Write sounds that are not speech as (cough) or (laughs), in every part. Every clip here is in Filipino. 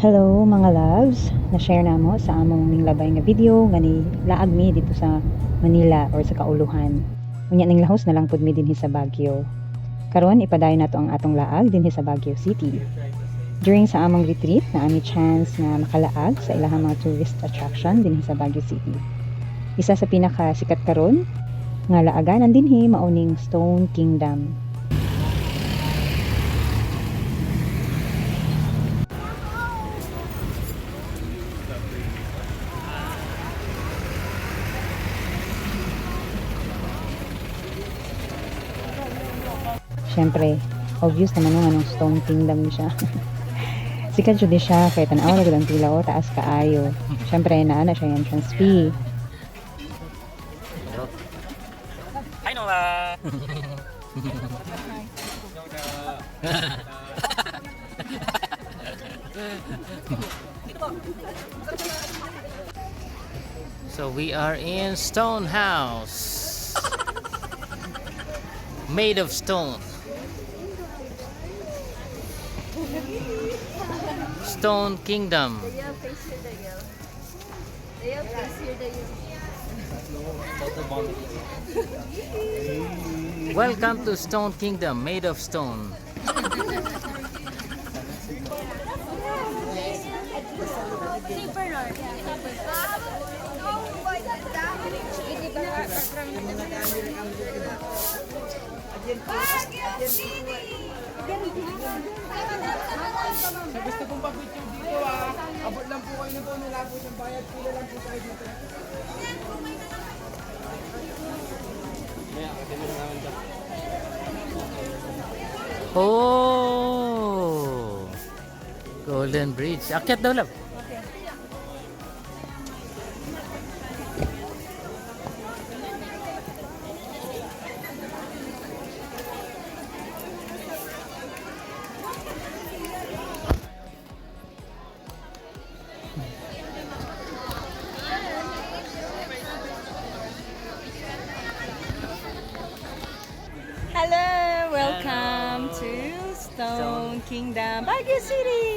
Hello mga loves, na-share na mo sa among minglabay nga video nga ni laag mi dito sa Manila or sa Kauluhan. Unya ning lahos na lang pud mi dinhi sa Baguio. Karon ipadayon nato ang atong laag dinhi sa Baguio City. During sa among retreat na ami chance nga makalaag sa ilahang mga tourist attraction dinhi sa Baguio City. Isa sa pinaka sikat karon nga laaganan dinhi mauning Stone Kingdom. Siyempre, obvious naman nung anong Stone Kingdom siya. (laughs) Sikat jud siya kay tanaw na gud ang tila taas kaayo. Siyempre naana siya yung entrance fee. Hi Nola! so we are in Stone House. Made of stone. Stone Kingdom. Welcome to Stone Kingdom, made of stone. Sa gusto pong pag-video dito ah, abot lang po kayo ng phone, wala po siyang bayad, pila lang po tayo dito. Oh! Golden Bridge. Akyat daw lang. Kingdom, Baguio City!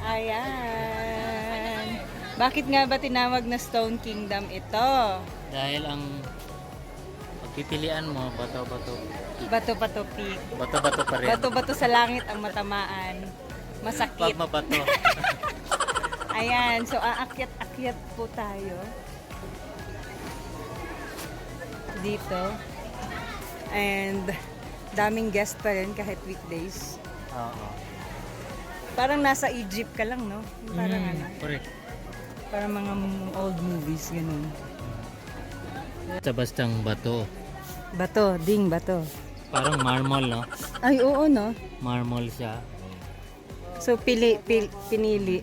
Ayan. Bakit nga ba tinawag na Stone Kingdom ito? Dahil ang pagpipilian mo, bato-bato. Bato-bato peak. Bato-bato pa rin. Bato-bato sa langit ang matamaan. Masakit. Pag mabato. (laughs) Ayan. So, aakyat-akyat po tayo. Dito. And daming guest pa rin kahit weekdays. Oo. Parang nasa Egypt ka lang, no? Parang Mm, ano, Correct. parang mga m- old movies, ganun. Sa bastang bato. Bato, ding bato. Parang marmol, no? Ay, oo, no? Marmol siya. So, pili, pil- pinili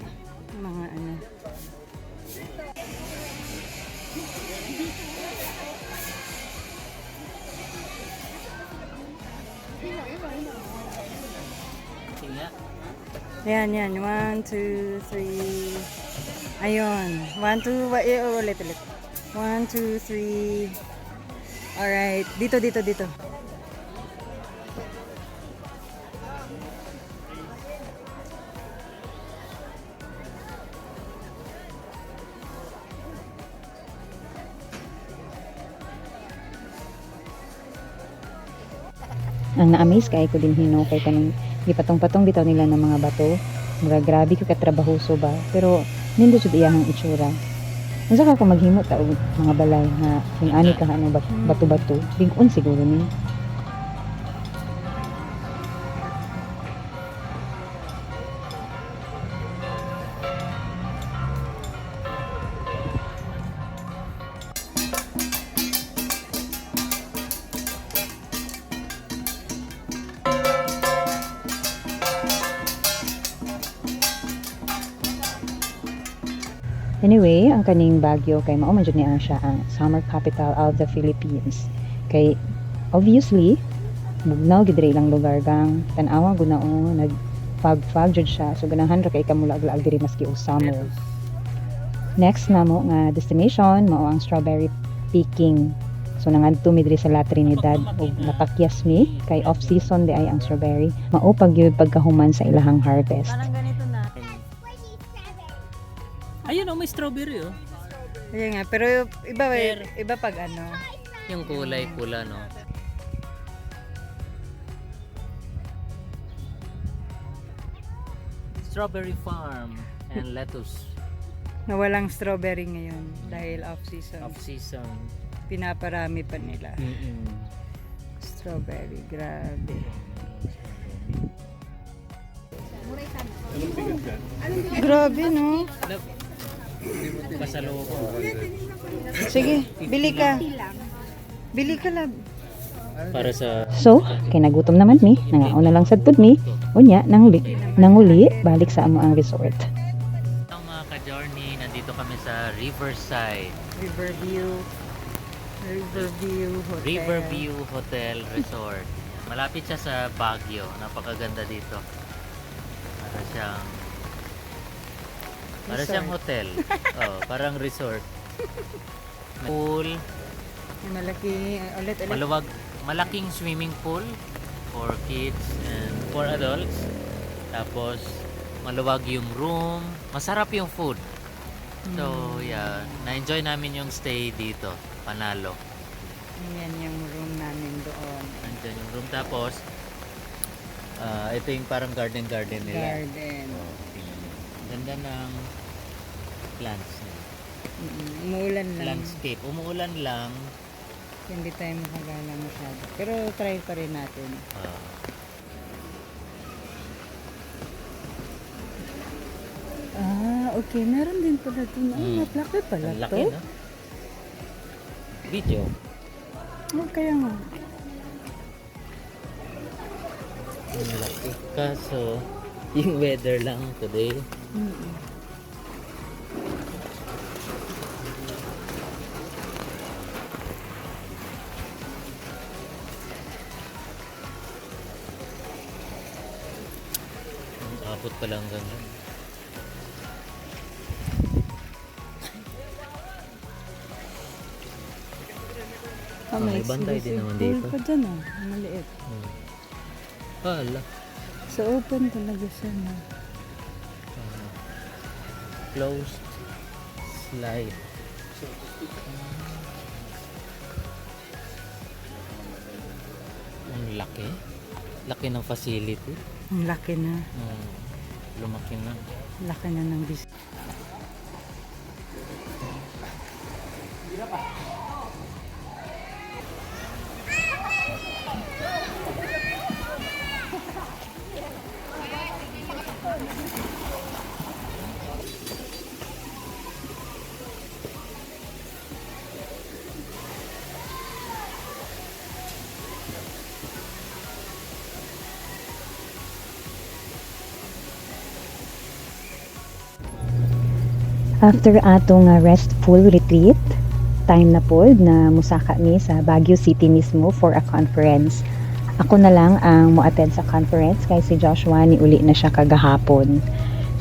mga ano. Yan, yan. One, two, three. Ayun. One, two, eh, oh, ulit, ulit. One, two, three. Alright. Dito, dito, dito. Ang na-amaze kay ko din hino kay kanang gipatong-patong bitaw nila ng mga bato. Mura grabe ko katrabahoso ba. Pero nindo jud iyahang itsura. Unsa ka ka maghimo ta og mga balay nga kung ani ka ano bat- bato-bato, bing-on siguro ni. Anyway, ang kaning Baguio kay mao man jud niya siya ang summer capital of the Philippines. Kay obviously bugnaw gid diri ilang lugar gang tan-awa gud na o nag fog fog jud siya so ganahan ra kay kamulag-lag diri maski summer. Next na mo nga destination mao ang strawberry picking. So nangadto mi diri sa La Trinidad ug napakyas mi kay off season di ay ang strawberry. Mao pag pagkahuman sa ilahang harvest. Strawberry oh. Ayun nga, pero iba, Pero- iba pag ano. Yung kulay pula no. Strawberry farm and lettuce Na walang strawberry ngayon dahil off-season. off season. Pinaparami pa nila. Mm-mm. Strawberry, grabe. Grabe, no? Pasalubong. Sige, bili ka. Bili ka lang. Para sa So, kay nagutom naman mi, nangauna lang sad pud mi, unya nang li, nanguli balik sa amo ang resort. Ang mga ka-journey, nandito kami sa Riverside. Riverview. Riverview Hotel. Riverview Hotel Resort. Malapit siya sa Baguio. Napakaganda dito. Para siyang Para Resort. siyang hotel. (laughs) oh, parang resort. Pool, May malaki, ulit, ulit. maluwag, malaking swimming pool for kids and for adults. Tapos maluwag yung room, masarap yung food. So, yeah, na-enjoy namin yung stay dito, Panalo. Yan yung room namin doon. Andyan yung room. Tapos, ah, ito yung parang garden-garden nila. Garden. Oh. Ganda ng plants. nila. Mm, Umuulan lang. Landscape. Umuulan lang. Hindi tayo makagala masyado. Pero try pa rin natin. ah, Ah, okay. Meron din pala doon. Ah, Mm. matlaki pala ang to. laki, no? Video. Oh, kaya nga. Ang laki. Kaso, yung weather lang today. Mm. Ang abot pa lang ganun. Ah, may bantay din naman dito. pa dyan ah. Maliit. Hmm. Hala. So open talaga siya na. Closed slide. Ang laki. Laki ng facility. Ang laki na. Hmm. Lumaki na. Laki na ng bis. After atong restful retreat, time na pod na musaka mi sa Baguio City mismo for a conference. Ako na lang ang mo-attend sa conference kay si Joshua ni uli na siya kagahapon.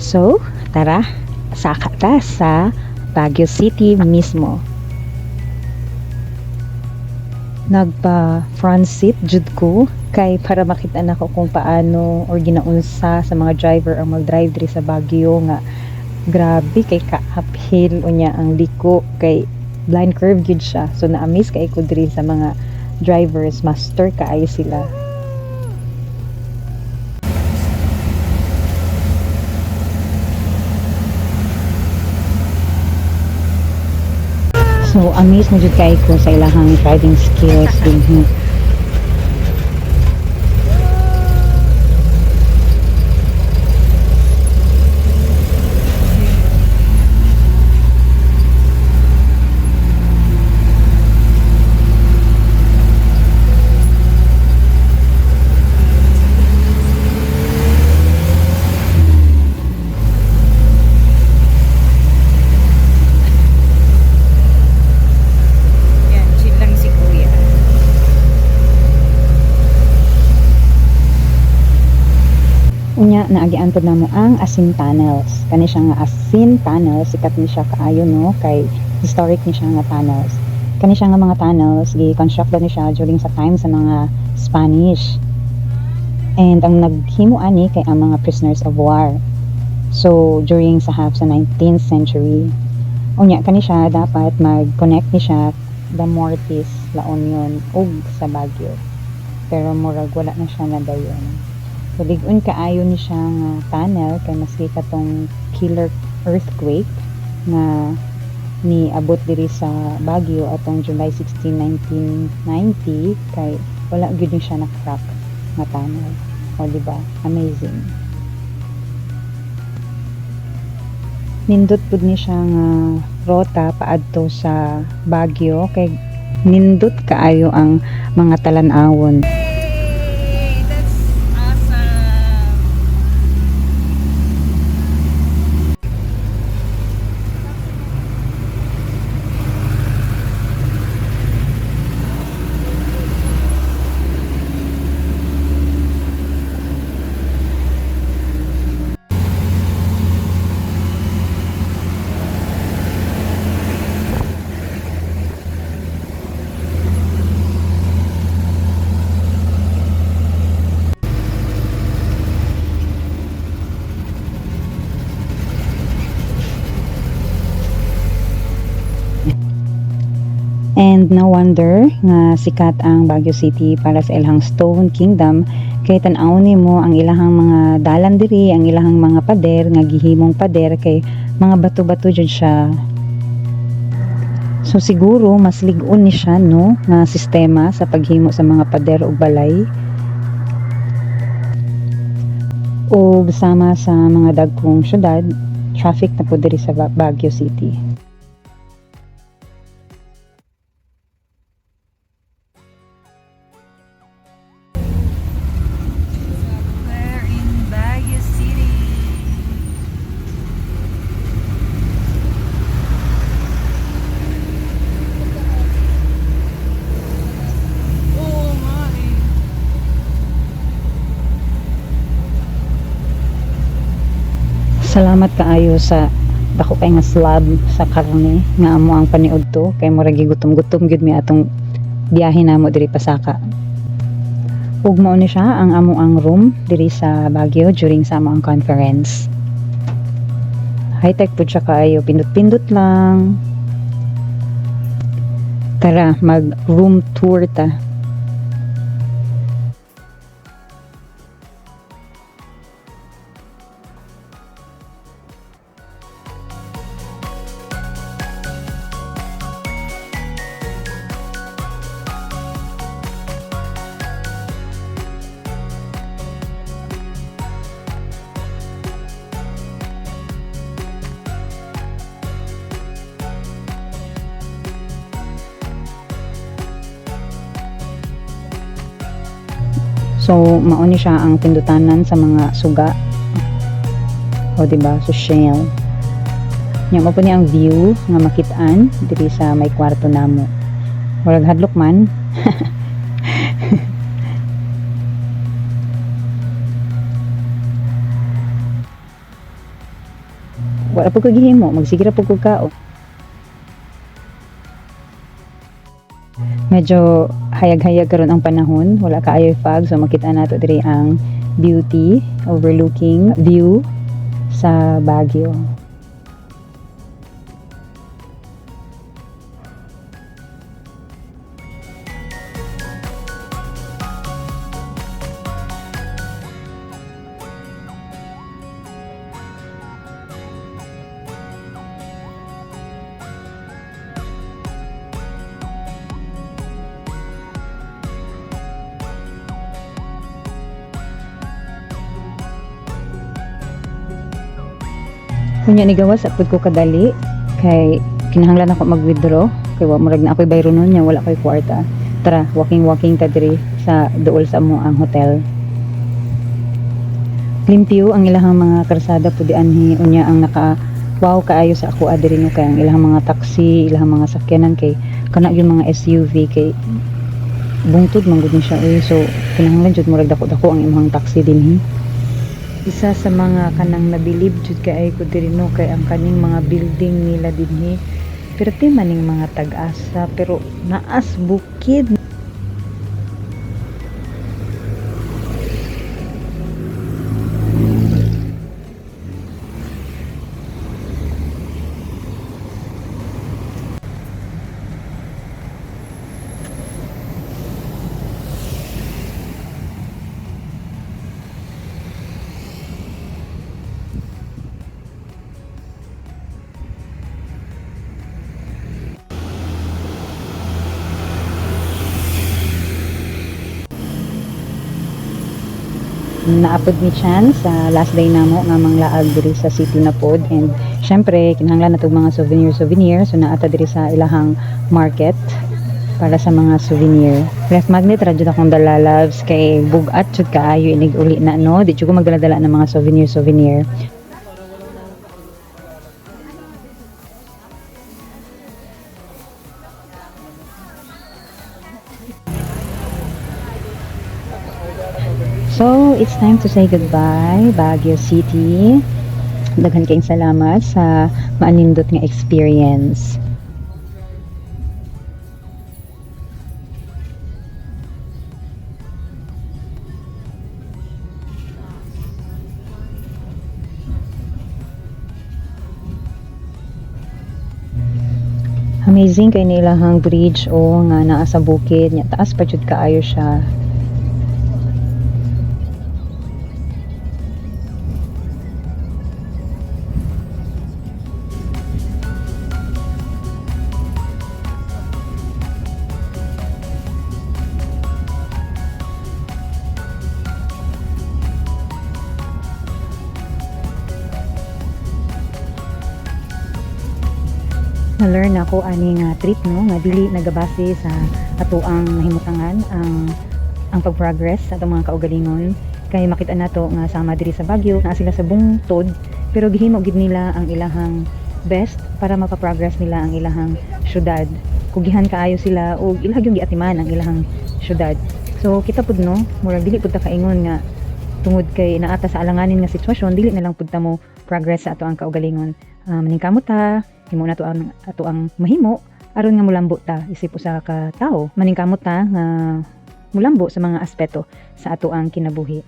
So, tara, saka ta sa Baguio City mismo. Nagpa front seat jud ko kay para makita nako kung paano or ginaunsa sa mga driver ang mag-drive diri sa Baguio nga grabe kay ka-uphill unya ang liko. Kay blind curve gid siya. So na-amaze kay ko diri sa mga drivers. Master kaayo sila. So, amazed na jud kay ko sa ilahang driving skills din. Yan, chill lang si kuya. Unya, naagian pod namo ang Asin Tunnels. Kani siya nga Asin Tunnels, sikat ni siya kaayo no, kay historic ni siya nga tunnels. Kani siya nga mga tunnels, gi-construct ni siya during sa time sa mga Spanish. And ang naghimo ani kay ang mga prisoners of war. So, during sa half sa 19th century. Unya kani siya dapat mag-connect ni siya the Mortis La Union ug sa Baguio. Pero murag wala na siya na dayon. So ligon kaayo ni siya nga tunnel kay maski katong killer earthquake na ni abot diri sa Baguio atong July 16, 1990 kay wala gyud ni siya na-crack nga tunnel. O di ba? Amazing. Nindot pud ni siya nga rota paadto sa Baguio kay nindot kaayo ang mga talan-awon. And no wonder nga sikat ang Baguio City para sa ilahang Stone Kingdom kay tan-aw mo ang ilahang mga dalan diri, ang ilahang mga pader nga gihimong pader kay mga bato-bato jud siya. So siguro mas lig-on ni siya no nga sistema sa paghimo sa mga pader ug balay. O sama sa mga dagkong syudad, traffic na po diri sa Ba- Baguio City. Salamat kaayo sa dako kay nga slab sa karne nga amo ang paniud to kay murag gutom-gutom gyud mi atong biyahe namo diri pasaka. Ug mao ni siya ang amo ang room diri sa Baguio during sa ang conference. High tech pud siya kaayo pindot-pindot lang. Tara, mag room tour ta. So, mao ni siya ang pindutanan sa mga suga. O, di ba? So, shell. Nya mo po ang view nga makitaan diri sa may kwarto namo. Murag hadlok man. (laughs) Wala po kagihimo, magsigira po kog kao. Medyo hayag-hayag karon ang panahon, wala kaayo fog so makita nato diri ang beauty overlooking view sa Baguio. Kunya ni gawas at pud ko kadali kay kinahanglan ako mag-withdraw kay wa murag na ako'y bayro nun nya wala ko'y kwarta. Tara, walking-walking ta diri sa duol sa mo ang hotel. Limpyo ang ilahang mga karsada pud anhi unya ang naka wow kaayo sa ako adiri no kay ang ilahang mga taxi, ilahang mga sakyanan kay kana yung mga SUV kay bungtod man gud ni siya eh. so kinahanglan jud murag dako-dako ang imong taxi dinhi isa sa mga kanang nabilib jud kay ko diri no kay ang kaning mga building nila dinhi. Perti maning mga tag-asa pero naas bukid naapod ni chance sa last day namo nga manglaag diri sa city na pod and syempre kinahanglan natog mga souvenir souvenir so naata diri sa ilahang market para sa mga souvenir. Ref magnet ra jud akong dala loves kay bugat jud kaayo inig uli na no. Di ko magdala-dala ng mga souvenir souvenir. So, it's time to say goodbye, Baguio City. Daghan kayong salamat sa maanindot nga experience. Amazing kay nilahang bridge o nga naa sa bukid nya taas pa jud kaayo siya. Na-learn ako ani nga trip no? Nga dili nagabase sa ato ang ang ang pag-progress sa atong mga kaugalingon. Kay makita nato nga sama diri sa Baguio na sila sa bungtod pero gihimo gid nila ang ilahang best para mapa-progress nila ang ilahang syudad. Kugihan kaayo sila og ilag yung giatiman ang ilahang syudad. So kita pud no? Murag dili pud ta kaingon nga tungod kay naata sa alanganin nga sitwasyon dili na lang pud ta mo progress sa ato ang kaugalingon. Uh, maningkamot ta himo na to ang ato ang mahimo. Aron nga mulambo ta isip usa ka tawo maningkamot ta nga mulambo sa mga aspeto sa ato ang kinabuhi.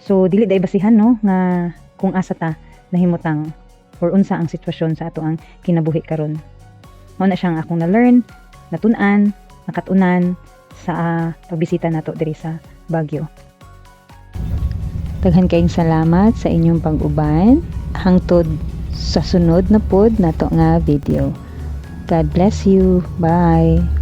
So dili day basihan no nga kung asa ta nahimutang or unsa ang sitwasyon sa ato ang kinabuhi karon. Mao na siyang akong na learn natun-an nakatunan sa ah, pagbisita nato diri sa Baguio. Daghan kayong salamat sa inyong pag-uban. Hangtod sa sunod na pod nato nga video. God bless you. Bye.